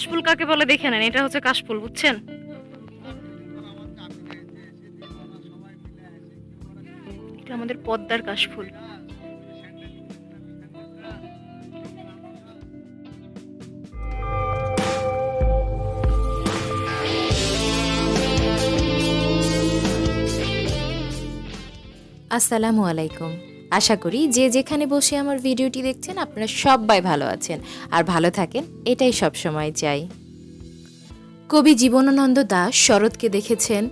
কাশফুল কাকে বলে দেখে নেন, এটা হচ্ছে কাশফুল, বুঝছেন? এটা আমাদের পদ্মার কাশফুল। আসসালামু আলাইকুম। আশা করি যে যেখানে বসে আমার ভিডিওটি দেখছেন আপনারা সবাই ভালো আছেন আর ভালো থাকেন, এটাই সব সময় চাই। কবি জীবনানন্দ দাস শরৎকে দেখেছেন,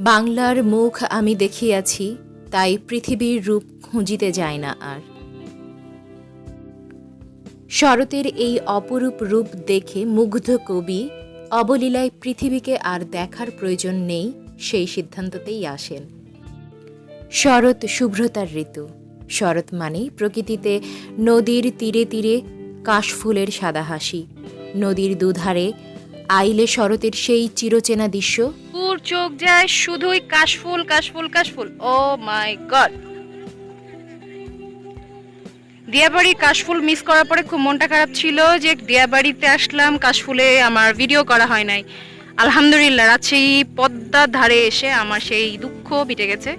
বাংলার মুখ আমি দেখিয়াছি, তাই পৃথিবীর রূপ খুঁজিতে যায় না আর। শরতের এই অপরূপ রূপ দেখে মুগ্ধ কবি, অবলীলায় পৃথিবীকে আর দেখার প্রয়োজন নেই, সেই সিদ্ধান্ততেই আসেন। শরৎ শুভ্রতার ঋতু। শরৎ মানেই প্রকৃতিতে নদীর তীরে তীরে কাশফুলের সাদা হাসি নদীর দুধারে আইলে শরতের সেই চিরচেনা দৃশ্য। পুর চোখ যায় শুধুই কাশফুল কাশফুল কাশফুল। ও মাই গড দিয়াবাড়ি কাশফুল মিস করার পরে খুব মনটা খারাপ ছিল যে দিয়াবাড়িতে আসলাম, কাশফুলে আমার ভিডিও করা হয় নাই। আলহামদুলিল্লাহ, রাজশাহী পদ্মার ধারে এসে আমার সেই দুঃখ মিটে গেছে।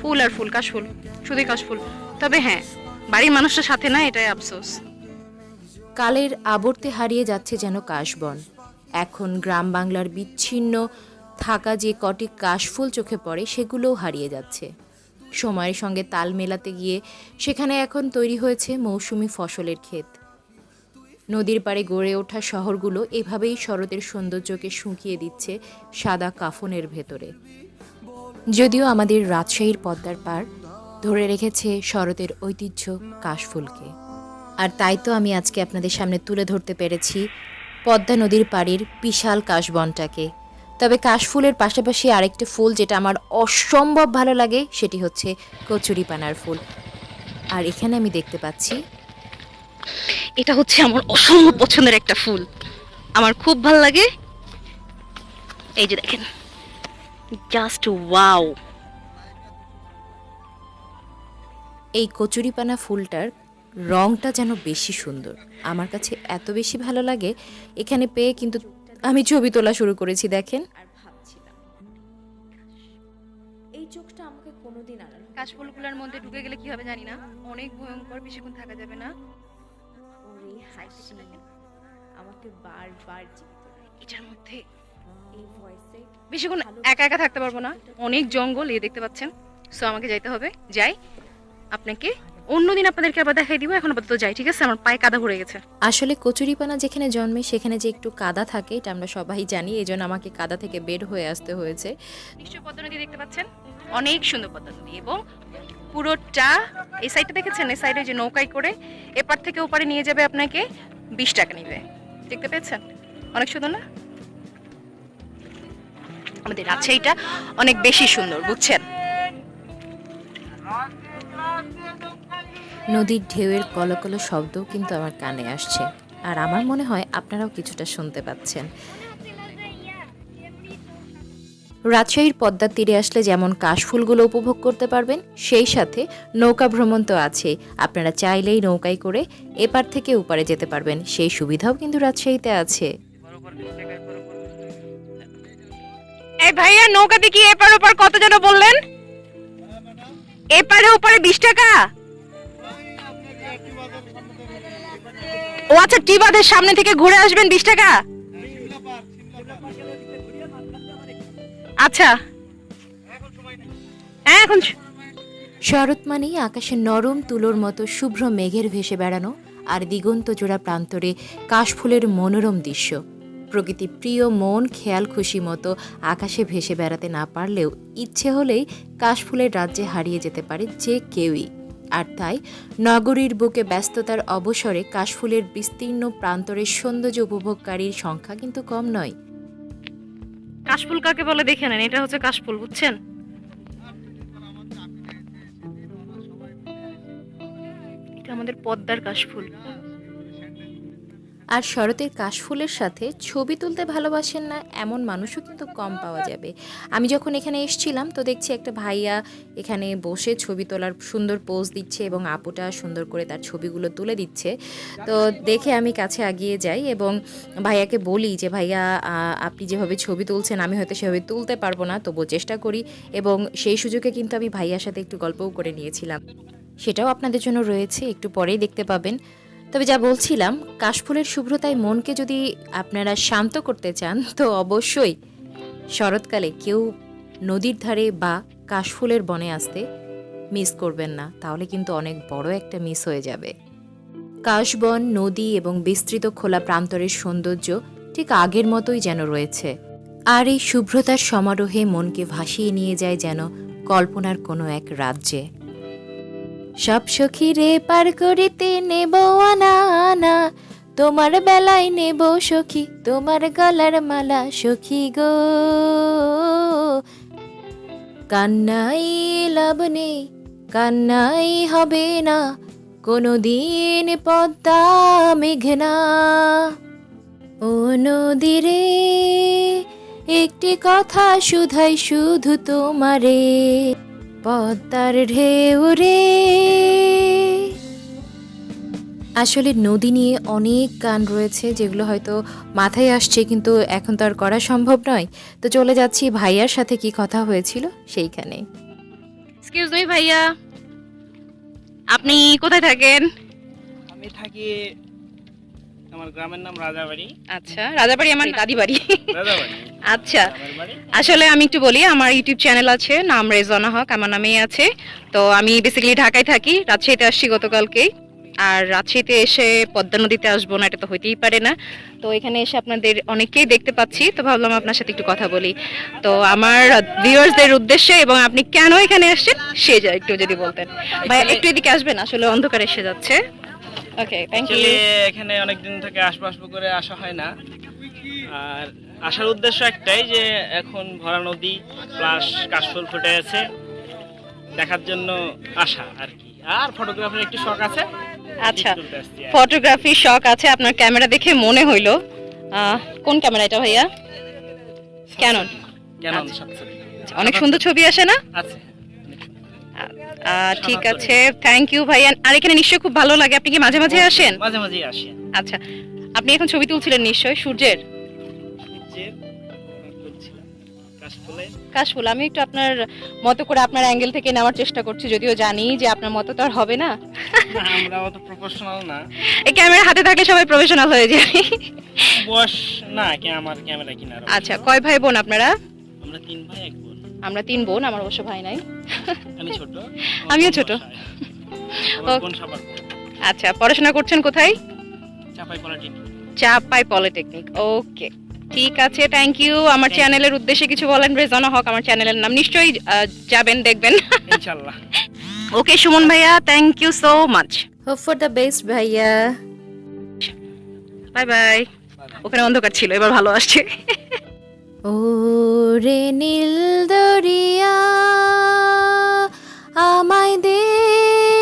ফুল আর ফুল কাশফুল শুধুই কাশফুল তবে হ্যাঁ বাড়ির মানুষের সাথে না, এটাই আফসোস। কালের আবর্তে হারিয়ে যাচ্ছে যেন কাশবন। এখন গ্রাম বাংলার বিচ্ছিন্ন থাকা যে কটি কাশফুল চোখে পড়ে, সেগুলোও হারিয়ে যাচ্ছে। সময়ের সঙ্গে তাল মেলাতে গিয়ে, সেখানে এখন তৈরি হয়েছে মৌসুমি ফসলের ক্ষেত। নদীর পাড়ে গড়ে ওঠা শহরগুলো এভাবেই শরতের সৌন্দর্যকে শুঁকিয়ে দিচ্ছে সাদা কাফনের ভেতরে। যদিও আমাদের রাজশাহীর পদ্মার পার ধরে রেখেছে শরতের ঐতিহ্য কাশফুলকে। আর তাই তো আমি আজকে আপনাদের সামনে তুলে ধরতে পেরেছি পদ্মা নদীর পাড়ের বিশাল কাশবনটাকে। তবে কাশফুলের পাশাপাশি আরেকটি ফুল যেটা আমার অসম্ভব ভালো লাগে, সেটি হচ্ছে কচুরিপানার ফুল। আর এখানে আমি দেখতে পাচ্ছি এটা হচ্ছে আমার অসম্ভব পছন্দের একটা ফুল। আমার খুব ভালো লাগে। এই যে দেখেন। জাস্ট ওয়াও এই কচুরিপানা ফুলটার রংটা যেন বেশি সুন্দর। আমার কাছে এত বেশি ভালো লাগে এখানে পেয়ে কিন্তু আমি ছবি তোলা শুরু করেছি দেখেন। আর ভাবছিলাম এই চোখটা আমাকে কোনোদিন আড়াল কাশফুলগুলোর মধ্যে ঢুকে গেলে কি হবে জানি না। অনেক ভয়ঙ্কর বেশিক্ষণ থাকা যাবে না। ওর হাসি আমাকে বারবার দেয় এটার মধ্যে বেশিক্ষণ একা একা থাকতে পারব না। অনেক জঙ্গল এই দেখতে পাচ্ছেন। সো আমাকে যাইতে হবে। যাই। আপনাকে অন্যদিন আপনাদেরকে আবার দেখাই দিব। এখন আপাতত যাই ঠিক আছে? আমার পায়ে কাদা ভরে গেছে। আসলে কচুরিপানা যেখানে জন্মে সেখানে যে একটু কাদা থাকে এটা আমরা সবাই জানি। এই জন্য আমাকে কাদা থেকে বের হয়ে আসতে হয়েছে। নিশ্চয় পদ্মা নদী দেখতে পাচ্ছেন? অনেক সুন্দর পদ্মা নদী এবং পুরোটা এই সাইডটা দেখেছেন? এই সাইডে যে নৌকায় করে এপার থেকে ওপারে নিয়ে যাবে আপনাকে বিশ টাকা নিবে। দেখতে পেয়েছেন? অনেক সুন্দর না? আমাদের রাজশাহীটা অনেক বেশি সুন্দর, বুঝছেন? নদীর ঢেউয়ের কলকল শব্দ কিন্তু আমার কানে আসছে, আর আমার মনে হয় আপনারাও কিছুটা শুনতে পাচ্ছেন। রাজশাহীর পদ্মার তীরে আসলে যেমন কাশফুলগুলো উপভোগ করতে পারবেন, সেই সাথে নৌকা ভ্রমণ তো আছে আপনারা চাইলেই নৌকায় করে এপার থেকে ওপারে যেতে পারবেন, সেই সুবিধাও কিন্তু রাজশাহীতে আছে। এই ভাইয়া নৌকাতে কি এপার ওপার কত যেন বললেন। এপারে ওপারে বিশ টাকা? ও আচ্ছা টি বাঁধের সামনে থেকে ঘুরে আসবেন বিশ টাকা? আচ্ছা। হ্যাঁ এখন শরৎ মানেই আকাশে নরম তুলোর মতো শুভ্র মেঘের ভেসে বেড়ানো আর দিগন্ত জোড়া প্রান্তরে কাশফুলের মনোরম দৃশ্য। প্রকৃতি প্রিয়, মন, খেয়াল, খুশি মতো আকাশে ভেসে বেড়াতে না পারলেও ইচ্ছে হলেই কাশফুলের রাজ্যে হারিয়ে যেতে পারে যে কেউই। আর তাই নগরীর বুকে ব্যস্ততার অবসরে কাশফুলের বিস্তীর্ণ প্রান্তরের সৌন্দর্য উপভোগকারীর সংখ্যা কিন্তু কম নয়। কাশফুল কাকে বলে দেখে নেন? এটা হচ্ছে কাশফুল, বুঝছেন? এটা আমাদের পদ্মার কাশফুল। আর শরতের কাশফুলের সাথে ছবি তুলতে ভালোবাসেন না এমন মানুষও কিন্তু কম পাওয়া যাবে। আমি যখন এখানে এসেছিলাম তো দেখছি একটা ভাইয়া এখানে বসে ছবি তোলার সুন্দর পোজ দিচ্ছে এবং আপুটা সুন্দর করে তার ছবিগুলো তুলে দিচ্ছে। তো দেখে আমি কাছে আগিয়ে যাই এবং ভাইয়াকে বলি যে, ভাইয়া আপনি যেভাবে ছবি তুলছেন, আমি হয়তো সেভাবে তুলতে পারব না, তবুও চেষ্টা করি। এবং সেই সুযোগে কিন্তু আমি ভাইয়ার সাথে একটু গল্পও করে নিয়েছিলাম। সেটাও আপনাদের জন্য রয়েছে, একটু পরেই দেখতে পাবেন। তবে যা বলছিলাম, কাশফুলের শুভ্রতায় মনকে যদি আপনারা শান্ত করতে চান, তো অবশ্যই শরৎকালে কেউ নদীর ধারে বা কাশফুলের বনে আসতে মিস করবেন না। তাহলে কিন্তু অনেক বড় একটা মিস হয়ে যাবে। কাশবন নদী এবং বিস্তৃত খোলা প্রান্তরের সৌন্দর্য ঠিক আগের মতোই যেন রয়েছে। আর এই শুভ্রতার সমারোহে মনকে ভাসিয়ে নিয়ে যায় যেন কল্পনার কোনো এক রাজ্যে। সব সখী রে পার করিতে নেব আনা আনা তোমার বেলায় নেব সখী, তোমার গলার মালা সখী গো। কান্নাই লাভ নেই, কান্নাই হবে না কোনো দিন পদ্মা মেঘনা। ও নদীরে, একটি কথা শুধাই শুধু তোমারে। পদ্মার ঢেউ রে। আসলে নদী নিয়ে অনেক গান রয়েছে যেগুলো হয়তো মাথায় আসছে কিন্তু এখন তো আর করা সম্ভব নয়। তো চলে যাচ্ছি ভাইয়ার সাথে কি কথা হয়েছিল সেইখানে। এক্সকিউজ মি ভাইয়া। আপনি কোথায় থাকেন? আমি থাকি আমার গ্রামের নাম রাজাবাড়ি। আচ্ছা রাজাবাড়ি আমার দাদি বাড়ি রাজাবাড়ি। আচ্ছা আসলে আমি একটু বলি আমার ইউটিউব চ্যানেল আছে নাম রেজনা হক আমার নামেই আছে। তো আমি বেসিক্যালি ঢাকায় থাকি রাজশাহীতে আসছি গতকালকেই। আর রাজশাহীতে এসে পদ্মা নদীতে আসব না এটা তো হইতেই পারে না। তো এখানে এসে আপনাদের অনেককেই দেখতে পাচ্ছি তো ভাবলাম আপনার সাথে একটু কথা বলি। তো আমার ভিউয়ার্সদের উদ্দেশ্যে এবং আপনি কেন এখানে আসছেন সে যা একটু যদি বলতেন। ভাই একটু এদিকে আসবেন আসলে অন্ধকার এসে যাচ্ছে। ওকে থ্যাংক ইউ এখানে অনেক দিন থেকে আসব আসব করে আসা হয় না। আর আসার উদ্দেশ্য একটাই যে এখন ভরা নদী প্লাস কাশফুল ফুটে আছে। দেখার জন্য আসা আর কি। আর ফটোগ্রাফির একটু শখ আছে? আচ্ছা তুলতে আসছি আর কি। ফটোগ্রাফি শখ আছে আপনার ক্যামেরা দেখে মনে হইল। কোন ক্যামেরা এটা ভাইয়া? Canon আচ্ছা। 770 অনেক সুন্দর ছবি আসে না? আছে। আহ, ঠিক আছে। থ্যাংক ইউ ভাইয়া। আর এখানে নিশ্চয়ই খুব ভালো লাগে। আপনি কি মাঝে মাঝে আসেন? মাঝে মাঝে আসি। আচ্ছা আপনি এখন ছবি তুলছিলেন নিশ্চয়ই সূর্যের? কাশফুলে। আমি একটু আপনার মতো করে আপনার অ্যাঙ্গেল থেকে নেওয়ার চেষ্টা করছি যদিও জানি যে আপনার মতো তো আর হবে না। আমরা অত প্রফেশনাল না। এই ক্যামেরা হাতে থাকলে সবাই প্রফেশনাল হয়ে যায়। বয়স না কি আমার ক্যামেরা কিনার আচ্ছা কয় ভাই বোন আপনারা? আমরা তিন ভাই এক আমরা তিন বোন আমার অবশ্য ভাই নাই। আমিও ছোট। আচ্ছা পড়াশোনা করছেন কোথায়? চাপাই পলাটি পলিটেকনিক ওকে। ঠিক আছে থ্যাংক ইউ আমার চ্যানেলের উদ্দেশ্যে কিছু বলেন রেজানা হক আমার চ্যানেলের নাম। নিশ্চয়ই যাবেন দেখবেন। ওকে সুমন ভাইয়া thank you so much hope for the best ভাইয়া। বাই বাই ওখানে অন্ধকার ছিল এবার ভালো আসছে। ও রে নীল দরিয়া আমায় দে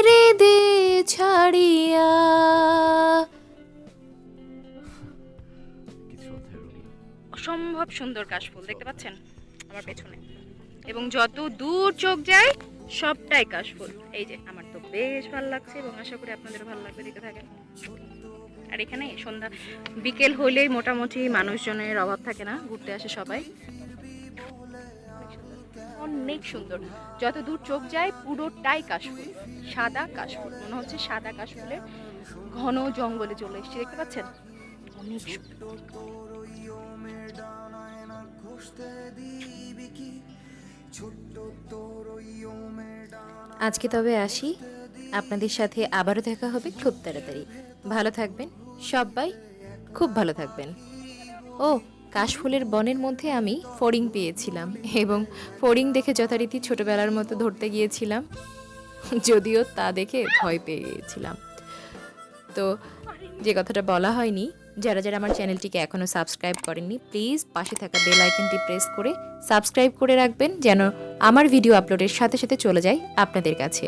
রে দে ছাড়িয়া। অসম্ভব সুন্দর কাশফুল দেখতে পাচ্ছেন? আমার পেছনে। এবং যত দূর চোখ যায় সবটাই কাশফুল। এই যে আমার তো বেশ ভালো লাগছে এবং আশা করি আপনাদের ভালো লাগবে দেখতে থাকেন। আর এখানে সন্ধ্যা, বিকেল হলেই মোটামুটি মানুষজনের অভাব থাকে না, ঘুরতে আসে সবাই। অনেক সুন্দর। যত দূর চোখ যায়, পুরোটাই কাশফুল, সাদা কাশফুল, মনে হচ্ছে সাদা কাশফুলের ঘন জঙ্গলে চলে এসেছি, দেখতে পাচ্ছেন? আজকে তবে আসি। আপনাদের সাথে আবারও দেখা হবে খুব তাড়াতাড়ি। ভালো থাকবেন, সবাই খুব ভালো থাকবেন। ও, কাশফুলের বনের মধ্যে আমি ফড়িং পেয়েছিলাম এবং ফড়িং দেখে যথারীতি ছোটবেলার মতো ধরতে গিয়েছিলাম, যদিও তা দেখে ভয় পেয়ে গিয়েছিলাম তো, যে কথাটা বলা হয়নি, যারা যারা আমার চ্যানেলটিকে এখনও সাবস্ক্রাইব করেননি, প্লিজ পাশে থাকা বেল আইকনটি প্রেস করে সাবস্ক্রাইব করে রাখবেন, যেন আমার ভিডিও আপলোডের সাথে সাথে চলে যায় আপনাদের কাছে।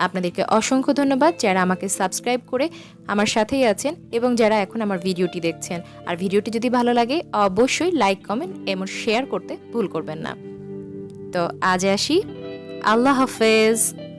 আপনাদেরকে অসংখ্য ধন্যবাদ যারা আমাকে সাবস্ক্রাইব করে আমার সাথেই আছেন এবং যারা এখন আমার ভিডিওটি দেখছেন। আর ভিডিওটি যদি ভালো লাগে, অবশ্যই লাইক, কমেন্ট এবং শেয়ার করতে ভুল করবেন না। তো আজ আসি। আল্লাহ হাফেজ।